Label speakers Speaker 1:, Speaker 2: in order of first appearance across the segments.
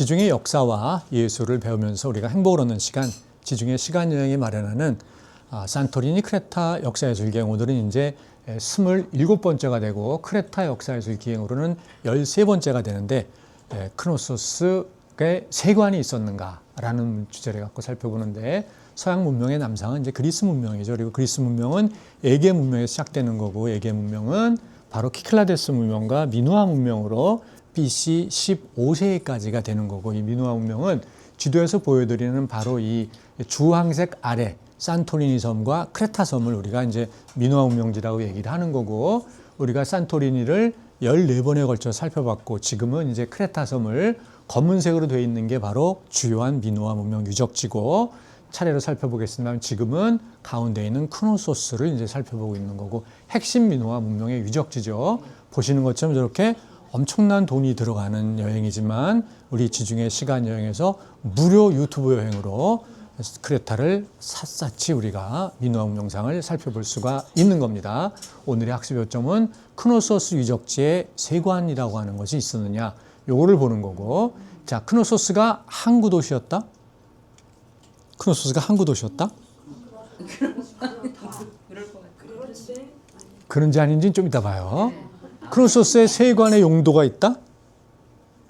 Speaker 1: 지중해 역사와 예술을 배우면서 우리가 행복을 얻는 시간, 지중해 시간 여행이 마련하는 아, 산토리니 크레타 역사예술 기행 오늘은 이제 27번째가 되고 크레타 역사예술 기행으로는 13번째가 되는데 에, 크노소스의 세관이 있었는가라는 주제를 갖고 살펴보는데 서양 문명의 남상은 이제 그리스 문명이죠. 그리고 그리스 문명은 에게 문명에서 시작되는 거고 에게 문명은 바로 키클라데스 문명과 미누아 문명으로 BC 15세기까지가 되는 거고 이 미누아 문명은 지도에서 보여드리는 바로 이 주황색 아래 산토리니 섬과 크레타 섬을 우리가 이제 미누아 문명지라고 얘기를 하는 거고 우리가 산토리니를 14번에 걸쳐 살펴봤고 지금은 이제 크레타 섬을 검은색으로 되어 있는 게 바로 주요한 미누아 문명 유적지고 차례로 살펴보겠습니다. 지금은 가운데 있는 크노소스를 이제 살펴보고 있는 거고 핵심 미노아 문명의 유적지죠. 보시는 것처럼 저렇게 엄청난 돈이 들어가는 여행이지만 우리 지중해 시간 여행에서 무료 유튜브 여행으로 크레타를 샅샅이 우리가 미노아 문명상을 살펴볼 수가 있는 겁니다. 오늘의 학습 요점은 크노소스 유적지의 세관이라고 하는 것이 있었느냐 요거를 보는 거고 자 크노소스가 항구 도시였다. 크노소스가 항구 도시였다? 그런지 아닌지는 좀 이따 봐요. 크노소스의 세관의 용도가 있다?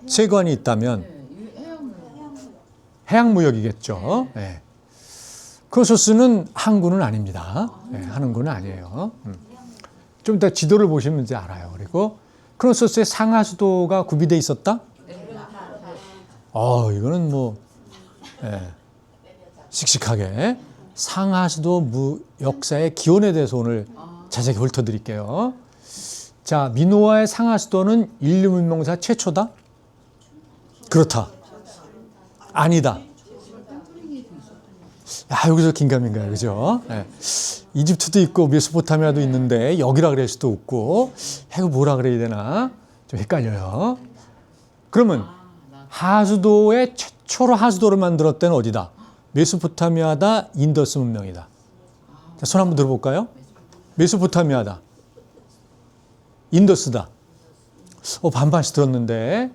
Speaker 1: 세관이 있다면 해양무역이겠죠. 네. 크노소스는 항구는 아닙니다. 네, 항구는 아니에요. 음. 좀 이따 지도를 보시면 이제 알아요. 그리고 크노소스의 상하 수도가 구비돼 있었다? 어, 이거는 뭐 예, 씩씩하게 상하수도 무 역사의 기원에 대해서 오늘 자세히 훑어드릴게요. 자, 미노아의 상하수도는 인류 문명사 최초다? 그렇다. 아니다. 야, 여기서 긴가민가요, 그죠? 예. 이집트도 있고 메소포타미아도 있는데 여기라 그럴 수도 없고 해고 뭐라 그래야 되나 좀 헷갈려요. 그러면 하수도의 최초로 하수도를 만들었던 데는 어디다? 메소포타미아다, 인더스 문명이다. 자, 손 한번 들어볼까요? 메소포타미아다. 인더스다. 어, 반반씩 들었는데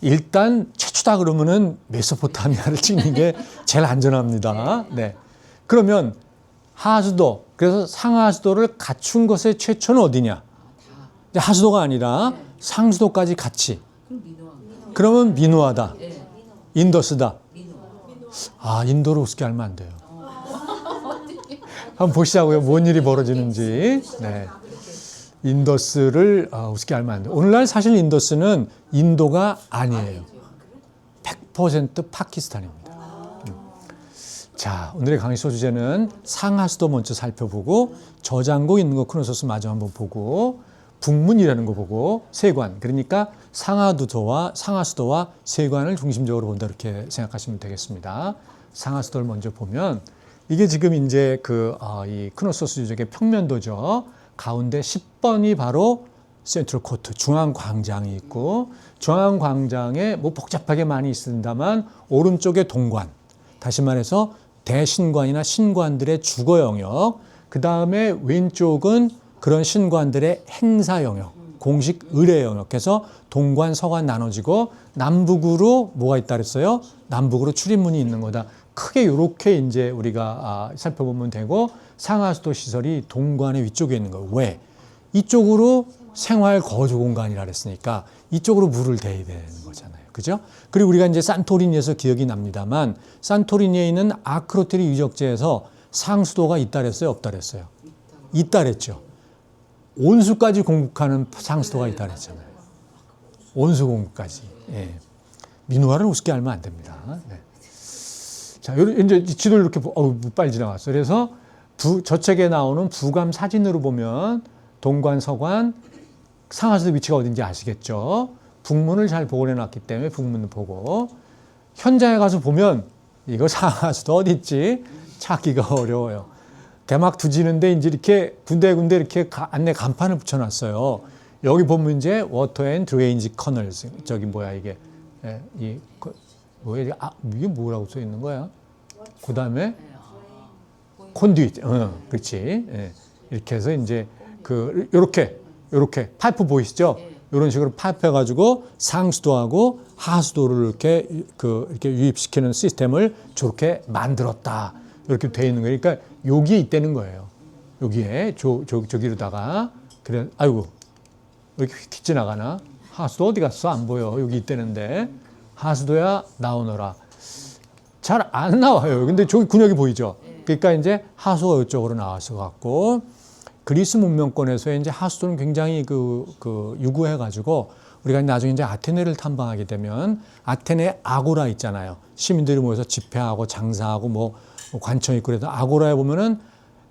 Speaker 1: 일단 최초다 그러면은 메소포타미아를 찍는 게 제일 안전합니다. 네. 그러면 하수도, 그래서 상하수도를 갖춘 것의 최초는 어디냐? 하수도가 아니라 상수도까지 같이. 그러면 미누아다. 인더스다. 아, 인도로 우습게 알면 안 돼요. 한번 보시자고요. 뭔 일이 벌어지는지. 네. 인더스를 아, 우습게 알면 안 돼요. 오늘날 사실 인더스는 인도가 아니에요. 100% 파키스탄입니다. 음. 자, 오늘의 강의 소주제는 상하수도 먼저 살펴보고 저장고 있는 거 크노소스 마저 한번 보고 북문이라는 거 보고 세관 그러니까 상하수도와 상하수도와 세관을 중심적으로 본다 이렇게 생각하시면 되겠습니다. 상하수도를 먼저 보면 이게 지금 이제 그이 어, 크노소스 유적의 평면도죠. 가운데 10번이 바로 센트럴 코트 중앙 광장이 있고 중앙 광장에 뭐 복잡하게 많이 있습니다만 오른쪽에 동관 다시 말해서 대신관이나 신관들의 주거 영역 그 다음에 왼쪽은 그런 신관들의 행사 영역, 공식 의례 영역에서 동관, 서관 나눠지고 남북으로 뭐가 있다 그랬어요? 남북으로 출입문이 있는 거다. 크게 이렇게 이제 우리가 아, 살펴보면 되고 상하수도 시설이 동관의 위쪽에 있는 거예요. 왜? 이쪽으로 생활 거주 공간이라 그랬으니까 이쪽으로 물을 대야 되는 거잖아요. 그죠? 그리고 우리가 이제 산토리니에서 기억이 납니다만 산토리니에 있는 아크로테리 유적지에서 상수도가 있다 그랬어요? 없다 그랬어요? 있다 그랬죠. 온수까지 공급하는 상수도가 있다 그랬잖아요. 온수 공급까지. 예. 민우화를 우습게 알면 안 됩니다. 네. 자, 이제 지도를 이렇게 어 빨리 지나갔어. 그래서 부, 저 책에 나오는 부감 사진으로 보면 동관, 서관, 상하수도 위치가 어딘지 아시겠죠? 북문을 잘 복원해 놨기 때문에 북문을 보고 현장에 가서 보면 이거 상하수도 어디 있지? 찾기가 어려워요. 대막 두지는데 이제 이렇게 군데군데 이렇게 안내 간판을 붙여놨어요. 여기 보면 이제 워터 앤 드레인지 커널 저기 뭐야 이게 예, 이 그, 뭐야 이게, 아, 이게 뭐라고 써 있는 거야? 그 다음에 콘듀이트, 어, 그렇지. 예, 이렇게 해서 이제 그 요렇게 요렇게 파이프 보이시죠? 이런 식으로 파입해가지고 상수도하고 하수도를 이렇게 그 이렇게 유입시키는 시스템을 저렇게 만들었다 이렇게 돼 있는 거예요. 그러니까 여기에 있다는 거예요. 여기에 저, 저 저기로다가 그래 아이고 왜 이렇게 휙 지나가나 하수도 어디 갔어 안 보여 여기 있다는데 하수도야 나오너라 잘 안 나와요. 근데 저기 근육이 보이죠. 그러니까 이제 하수가 이쪽으로 나와서 갖고 그리스 문명권에서 이제 하수도는 굉장히 그, 그 유구해 가지고 우리가 나중에 이제 아테네를 탐방하게 되면 아테네 아고라 있잖아요. 시민들이 모여서 집회하고 장사하고 뭐 관청 있고 그래서 아고라에 보면은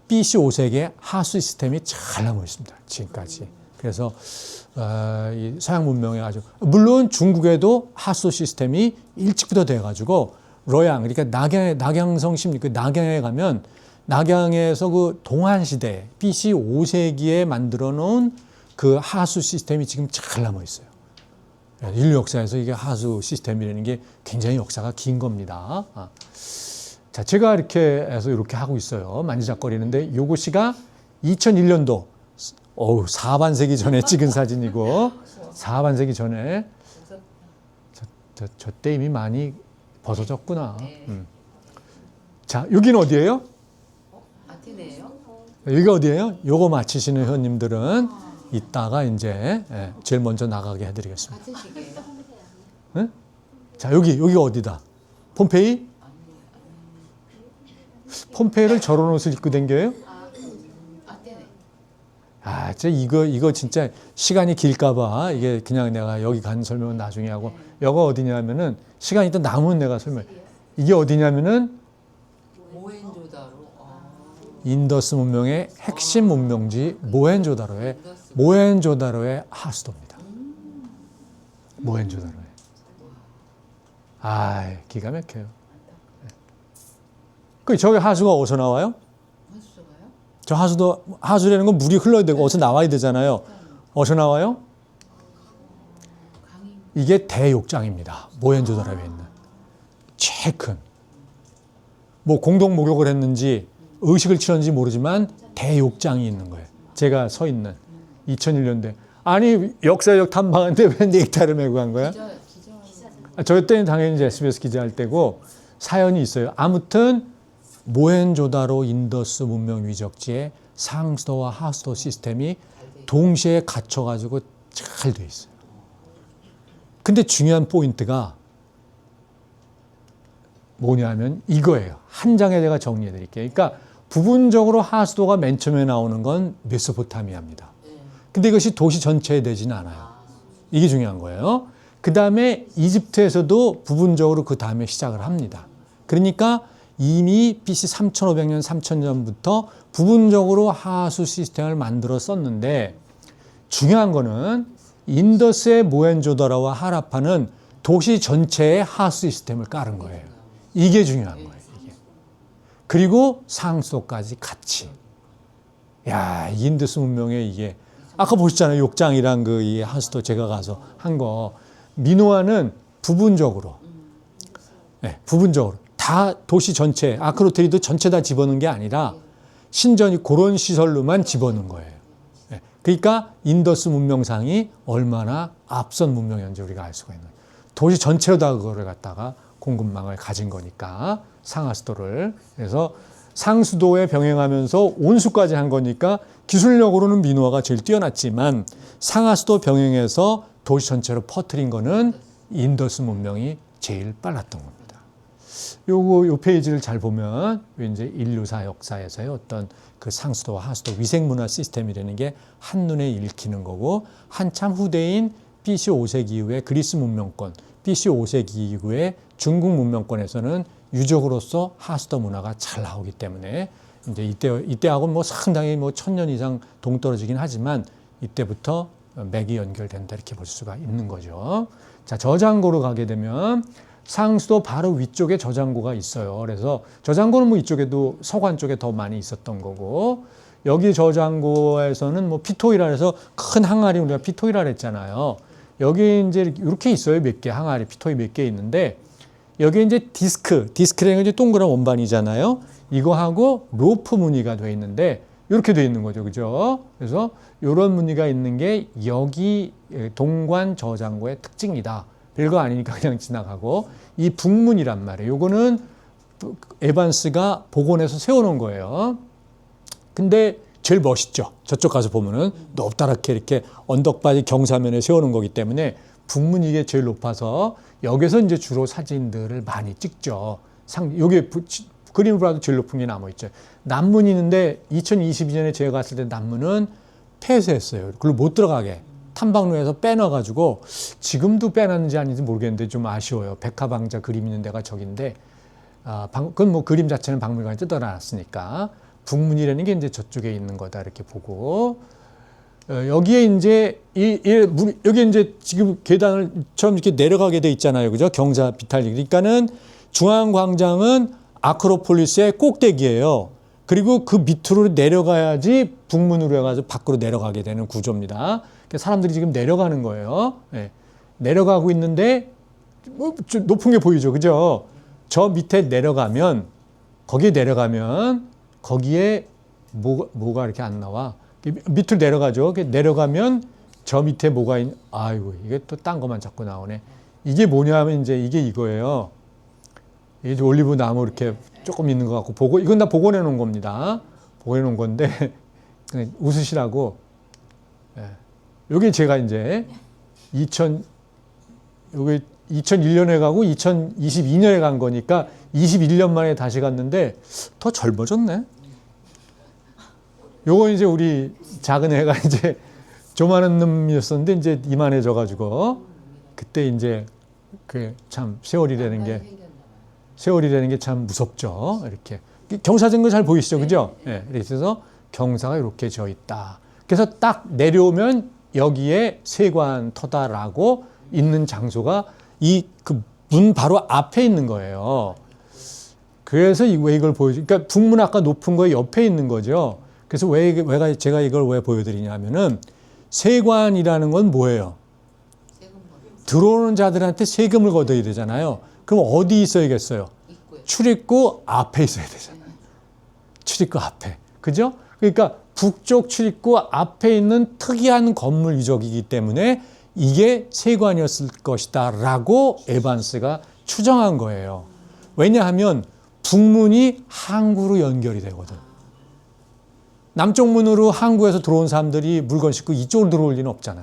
Speaker 1: BC 5세기에 하수 시스템이 잘 남아 있습니다. 지금까지. 그래서 어, 이 서양 문명에 아주 물론 중국에도 하수 시스템이 일찍부터 돼 가지고 로양 그러니까 낙양 낙양성 심리 그 낙양에 가면 낙양에서 그 동안 시대 BC 5세기에 만들어 놓은 그 하수 시스템이 지금 잘 남아 있어요. 인류 역사에서 이게 하수 시스템이라는 게 굉장히 역사가 긴 겁니다. 아. 자, 제가 이렇게 해서 이렇게 하고 있어요. 만지작거리는데 요것이가 2001년도 어우, 4반세기 전에 찍은 사진이고 4반세기 전에 저, 저, 저 때 이미 많이 벗어졌구나. 음. 자, 여기는 어디예요?
Speaker 2: 아테네예요?
Speaker 1: 여기가 어디예요? 요거 맞히시는 회원님들은 이따가 이제 예, 제일 먼저 나가게 해드리겠습니다.
Speaker 2: 같은 시기예요?
Speaker 1: 자, 여기, 여기가 어디다? 폼페이? 폼페이를 저런 옷을 입고 댕겨요?
Speaker 2: 아,
Speaker 1: 진짜 이거, 이거 진짜 시간이 길까봐 이게 그냥 내가 여기 간 설명은 나중에 하고, 여가 어디냐면은 시간이 또 남으면 내가 설명. 이게 어디냐면은
Speaker 2: 모헨조다로. 아,
Speaker 1: 인더스 문명의 핵심 문명지 모헨조다로의 모헨조다로의 하수도입니다. 모헨조다로에. 아, 기가 막혀요. 그 저기 하수가 어디서 나와요? 저 하수도 하수라는 건 물이 흘러야 되고 어디서 나와야 되잖아요. 어디서 나와요? 이게 대욕장입니다. 모헨조다로에 있는 제일 큰. 뭐 공동 목욕을 했는지 의식을 치렀는지 모르지만 대욕장이 있는 거예요. 제가 서 있는 2001년대. 아니 역사적 탐방한데 왜 넥타이를 메고 간 거야? 아, 저 때는 당연히 이제 SBS 기자 할 때고 사연이 있어요. 아무튼 모헨조다로 인더스 문명 위적지에 상수도와 하수도 시스템이 동시에 갖춰가지고 잘 돼 있어요. 근데 중요한 포인트가 뭐냐면 이거예요. 한 장에 제가 정리해 드릴게요. 그러니까 부분적으로 하수도가 맨 처음에 나오는 건 메소포타미아입니다. 근데 이것이 도시 전체에 되지는 않아요. 이게 중요한 거예요. 그 다음에 이집트에서도 부분적으로 그 다음에 시작을 합니다. 그러니까 이미 BC 3500년, 3000년부터 부분적으로 하수 시스템을 만들어 썼는데 중요한 거는 인더스의 모헨조다라와 하라파는 도시 전체에 하수 시스템을 깔은 거예요. 이게 중요한 거예요. 이게. 그리고 상수도까지 같이. 야, 이 인더스 문명의 이게 아까 보셨잖아요. 욕장이랑 그이 하수도 제가 가서 한 거. 미노아는 부분적으로, 네, 부분적으로 다 도시 전체 아크로테리도 전체 다 집어넣은 게 아니라 신전이 그런 시설로만 집어넣은 거예요. 네, 그러니까 인더스 문명상이 얼마나 앞선 문명인지 우리가 알 수가 있는. 도시 전체로 다 그거를 갖다가 공급망을 가진 거니까 상하수도를 그래서 상수도에 병행하면서 온수까지 한 거니까 기술력으로는 민호화가 제일 뛰어났지만 상하수도 병행해서 도시 전체로 퍼뜨린 거는 인더스 문명이 제일 빨랐던 겁니다. 요거 요 페이지를 잘 보면 이제 인류사 역사에서의 어떤 그 상수도와 하수도 위생 문화 시스템이라는 게 한눈에 읽히는 거고 한참 후대인 BC 5세기 이후에 그리스 문명권, BC 5세기 이후에 중국 문명권에서는 유적으로서 하수도 문화가 잘 나오기 때문에 이제 이때 이때하고 뭐 상당히 뭐 천년 이상 동떨어지긴 하지만 이때부터 맥이 연결된다 이렇게 볼 수가 있는 거죠. 자 저장고로 가게 되면 상수도 바로 위쪽에 저장고가 있어요. 그래서 저장고는 뭐 이쪽에도 서관 쪽에 더 많이 있었던 거고 여기 저장고에서는 뭐 피토이라 해서 큰 항아리 우리가 피토이라 했잖아요. 여기 이제 이렇게 있어요. 몇 개 항아리 피토이 몇 개 있는데 여기 이제 디스크, 디스크라는 게 이제 동그란 원반이잖아요. 이거하고 로프 무늬가 돼 있는데 이렇게 돼 있는 거죠. 그죠? 그래서 이런 무늬가 있는 게 여기 예, 동관 저장고의 특징이다. 별거 아니니까 그냥 지나가고 이 북문이란 말이에요. 요거는 에반스가 복원해서 세워놓은 거예요. 근데 제일 멋있죠. 저쪽 가서 보면은 높다랗게 이렇게 언덕바지 경사면에 세우는 거기 때문에 북문이 이게 제일 높아서 여기서 이제 주로 사진들을 많이 찍죠. 상, 그림을 봐도 제일 높은 게 남아 있죠. 남문이 있는데 2022년에 제가 갔을 때 남문은 폐쇄했어요. 그걸 못 들어가게 탐방로에서 빼놔가지고 지금도 빼놨는지 아닌지 모르겠는데 좀 아쉬워요. 백화방자 그림 있는 데가 저긴데 아, 방, 그건 뭐 그림 자체는 박물관에 뜯어놨으니까 북문이라는 게 이제 저쪽에 있는 거다 이렇게 보고 어, 여기에 이제 이, 이 문- 여기 이제 지금 계단을 처음 이렇게 내려가게 돼 있잖아요, 그죠? 경사 비탈리. 그러니까는 중앙 광장은 아크로폴리스의 꼭대기예요. 그리고 그 밑으로 내려가야지 북문으로 해가지고 밖으로 내려가게 되는 구조입니다. 그러니까 사람들이 지금 내려가는 거예요. 예. 내려가고 있는데 뭐, 좀 높은 게 보이죠, 그죠? 저 밑에 내려가면 거기에 내려가면 거기에 뭐, 뭐가 이렇게 안 나와. 밑으로 내려가죠. 내려가면 저 밑에 뭐가 있, 아이고, 이게 또 딴 것만 자꾸 나오네. 이게 뭐냐면 이제 이게 이거예요. 이제 올리브 나무 이렇게 조금 있는 것 같고, 보고, 이건 다 복원해 놓은 겁니다. 복원해 놓은 건데, 웃으시라고. 예. 요게 제가 이제 2000, 요게 2001년에 가고 2022년에 간 거니까 21년 만에 다시 갔는데 더 젊어졌네. 요거 이제 우리 작은 애가 이제 조만한 놈이었었는데 이제 이만해져 가지고 그때 이제 그 참 세월이라는 게 세월이라는 게 참 무섭죠. 이렇게 경사진 거 잘 보이시죠, 그죠? 예. 그래서 경사가 이렇게 져 있다. 그래서 딱 내려오면 여기에 세관터다라고 있는 장소가 이 그 문 바로 앞에 있는 거예요. 그래서 이- 왜 이걸 보여주? 그러니까 북문 아까 높은 거 옆에 있는 거죠. 그래서 왜 왜가 제가 이걸 왜 보여드리냐면은 세관이라는 건 뭐예요? 들어오는 자들한테 세금을 걷어야 되잖아요. 그럼 어디 있어야겠어요? 출입구 앞에 있어야 되잖아요. 출입구 앞에. 그죠? 그러니까 북쪽 출입구 앞에 있는 특이한 건물 유적이기 때문에 이게 세관이었을 것이다 라고 에반스가 추정한 거예요. 왜냐하면 북문이 항구로 연결이 되거든. 남쪽 문으로 항구에서 들어온 사람들이 물건 싣고 이쪽으로 들어올 리는 없잖아.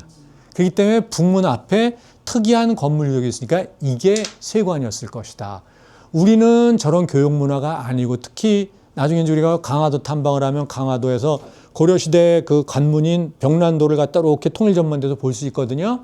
Speaker 1: 그렇기 때문에 북문 앞에 특이한 건물 유적이 있으니까 이게 세관이었을 것이다. 우리는 저런 교육 문화가 아니고 특히 나중에 우리가 강화도 탐방을 하면 강화도에서 고려시대 그 관문인 병란도를 갖다 이렇게 통일전망대에서 볼 수 있거든요.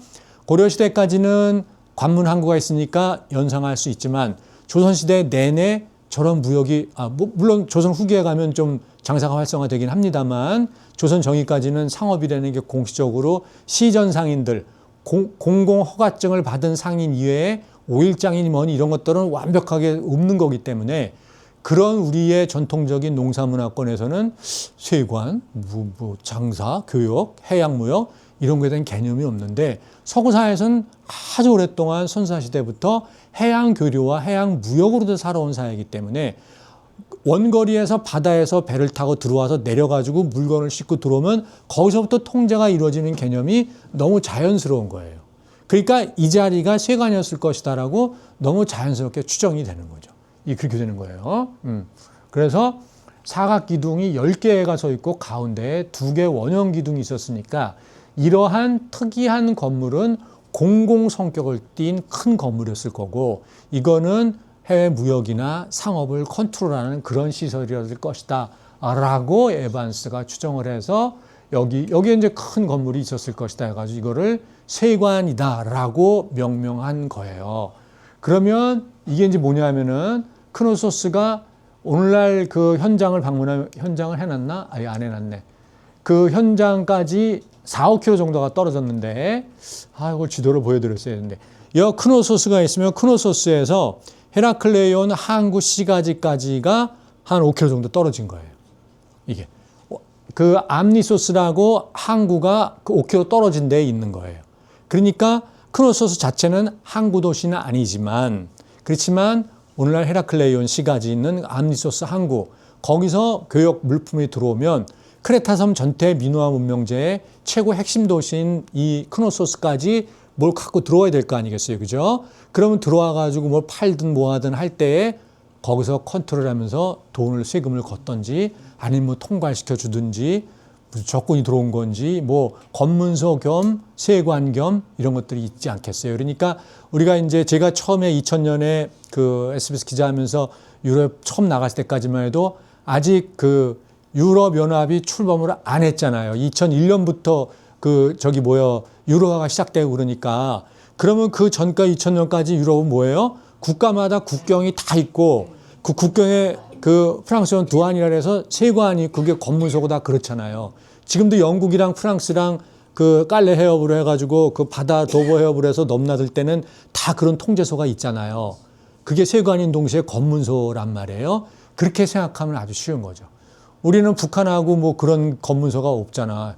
Speaker 1: 고려시대까지는 관문 항구가 있으니까 연상할 수 있지만 조선시대 내내 저런 무역이 아, 뭐, 물론 조선 후기에 가면 좀 장사가 활성화되긴 합니다만 조선 정의까지는 상업이라는 게 공식적으로 시전 상인들 공, 공공 허가증을 받은 상인 이외에 오일장이니 뭐니 이런 것들은 완벽하게 없는 거기 때문에 그런 우리의 전통적인 농사문화권에서는 세관, 무, 뭐 장사, 교역, 해양무역 이런 거에 대한 개념이 없는데 서구사회에서는 아주 오랫동안 선사시대부터 해양 교류와 해양 무역으로도 살아온 사회이기 때문에 원거리에서 바다에서 배를 타고 들어와서 내려가지고 물건을 싣고 들어오면 거기서부터 통제가 이루어지는 개념이 너무 자연스러운 거예요. 그러니까 이 자리가 세관이었을 것이다라고 너무 자연스럽게 추정이 되는 거죠. 이 그렇게 되는 거예요. 음. 그래서 사각 기둥이 10개가 서 있고 가운데에 두 개 원형 기둥이 있었으니까 이러한 특이한 건물은 공공 성격을 띤 큰 건물이었을 거고 이거는 해외 무역이나 상업을 컨트롤하는 그런 시설이었을 것이다. 라고 에반스가 추정을 해서 여기, 여기에 이제 큰 건물이 있었을 것이다 해가지고 이거를 세관이다 라고 명명한 거예요. 그러면 이게 이제 뭐냐면은 크노소스가 오늘날 그 현장을 방문한, 현장을 해놨나? 아예 안 해놨네. 그 현장까지 4, 5km 정도가 떨어졌는데, 아, 이걸 지도를 보여드렸어야 했는데, 여 크노소스가 있으면 크노소스에서 헤라클레이온 항구 시가지까지가 한 5km 정도 떨어진 거예요. 이게. 어, 그 암니소스라고 항구가 그 5km 떨어진 데에 있는 거예요. 그러니까 크노소스 자체는 항구 도시는 아니지만, 그렇지만 오늘날 헤라클레이온 시가지 있는 암니소스 항구, 거기서 교역 물품이 들어오면 크레타섬 전체 민화 문명제의 최고 핵심 도시인 이 크노소스까지 뭘 갖고 들어와야 될 거 아니겠어요, 그죠? 그러면 들어와 가지고 뭘 팔든 뭐 하든 할 때에 거기서 컨트롤 하면서 돈을 세금을 걷던지 아니면 뭐 통과시켜 주든지 조건이 들어온 건지 뭐 검문소 겸 세관 겸 이런 것들이 있지 않겠어요. 그러니까 우리가 이제 제가 처음에 2000년에 그 SBS 기자하면서 유럽 처음 나갔을 때까지만 해도 아직 그 유럽 연합이 출범을 안 했잖아요. 2001년부터 그 저기 뭐요 유로화가 시작되고 그러니까 그러면 그 전까 2000년까지 유럽은 뭐예요? 국가마다 국경이 다 있고 그 국경에 그 프랑스는 두안이라 해서 세관이 그게 검문소고 다 그렇잖아요. 지금도 영국이랑 프랑스랑 그 깔레 해협으로 해가지고 그 바다 도보 해협으로 해서 넘나들 때는 다 그런 통제소가 있잖아요. 그게 세관인 동시에 검문소란 말이에요. 그렇게 생각하면 아주 쉬운 거죠. 우리는 북한하고 뭐 그런 검문소가 없잖아.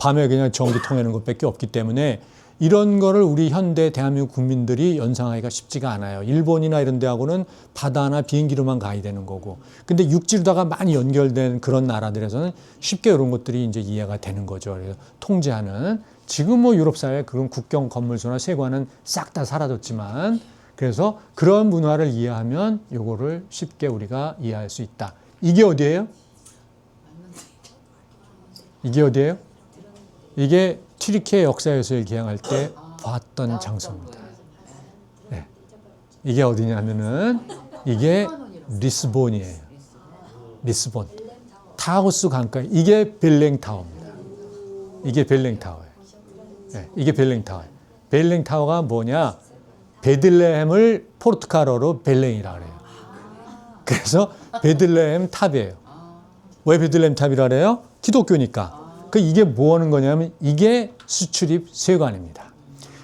Speaker 1: 밤에 그냥 전기 통하는 것밖에 없기 때문에 이런 거를 우리 현대 대한민국 국민들이 연상하기가 쉽지가 않아요. 일본이나 이런 데하고는 바다나 비행기로만 가야 되는 거고. 근데 육지로다가 많이 연결된 그런 나라들에서는 쉽게 이런 것들이 이제 이해가 되는 거죠. 그래서 통제하는 지금 뭐 유럽 사회 그런 국경 건물소나 세관은 싹 다 사라졌지만 그래서 그런 문화를 이해하면 요거를 쉽게 우리가 이해할 수 있다. 이게 어디예요? 이게 어디예요? 이게 튀르키예 역사에서 기행할 때 봤던 장소입니다. 네. 이게 어디냐면은 이게 리스본이에요. 리스본. 타우스 강가. 이게 벨랭타워입니다. 이게 벨랭타워예요. 네. 이게 벨랭타워예요. 벨랭타워가 뭐냐? 베들레헴을 포르투갈어로 벨랭이라 그래요. 그래서 베들레헴 탑이에요. 왜 베들레헴 탑이라 그래요? 기독교니까. 그 이게 뭐 하는 거냐면 이게 수출입 세관입니다.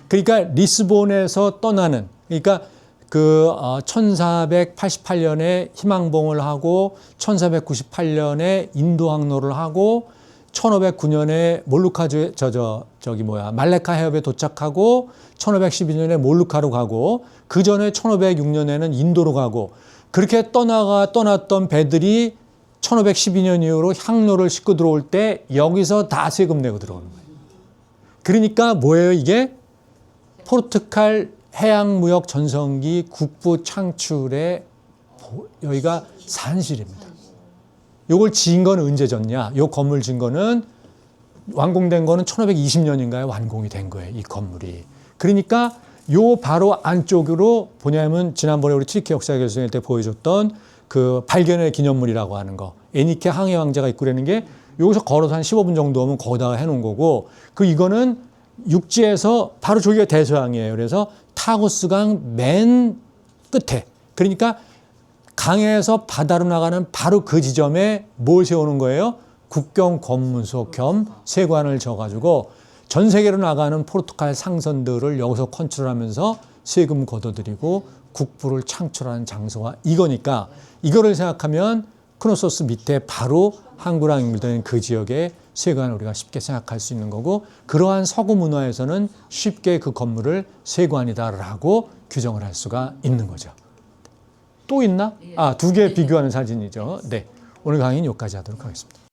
Speaker 1: 그러니까 리스본에서 떠나는 그러니까 그 1488년에 희망봉을 하고 1498년에 인도 항로를 하고 1509년에 몰루카주 저저 저기 뭐야 말레카 해협에 도착하고 1512년에 몰루카로 가고 그 전에 1506년에는 인도로 가고 그렇게 떠나가 떠났던 배들이 1512년 이후로 향로를 싣고 들어올 때 여기서 다 세금 내고 들어오는 거예요. 그러니까 뭐예요 이게? 포르투갈 해양무역 전성기 국부 창출의 보- 여기가 산실입니다. 요걸 지은 건 언제 졌냐? 요 건물 지은 거는 완공된 거는 1520년인가에 완공이 된 거예요. 이 건물이. 그러니까 요 바로 안쪽으로 뭐냐면 지난번에 우리 트리키 역사 교수님 때 보여줬던 그 발견의 기념물이라고 하는 거. 에니케 항해 왕자가 있고 그러는 게 여기서 걸어서 한 15분 정도 오면 거기다가 해놓은 거고 그 이거는 육지에서 바로 저기가 대서양이에요. 그래서 타고스강 맨 끝에. 그러니까 강에서 바다로 나가는 바로 그 지점에 뭘 세우는 거예요? 국경 검문소 겸 세관을 져가지고 전 세계로 나가는 포르투갈 상선들을 여기서 컨트롤하면서 세금 걷어들이고 국부를 창출하는 장소가 이거니까 이거를 생각하면 크노소스 밑에 바로 항구랑 연결되는 그 지역의 세관을 우리가 쉽게 생각할 수 있는 거고 그러한 서구 문화에서는 쉽게 그 건물을 세관이다라고 규정을 할 수가 있는 거죠. 또 있나? 아, 두 개 비교하는 사진이죠. 네. 오늘 강의는 여기까지 하도록 하겠습니다.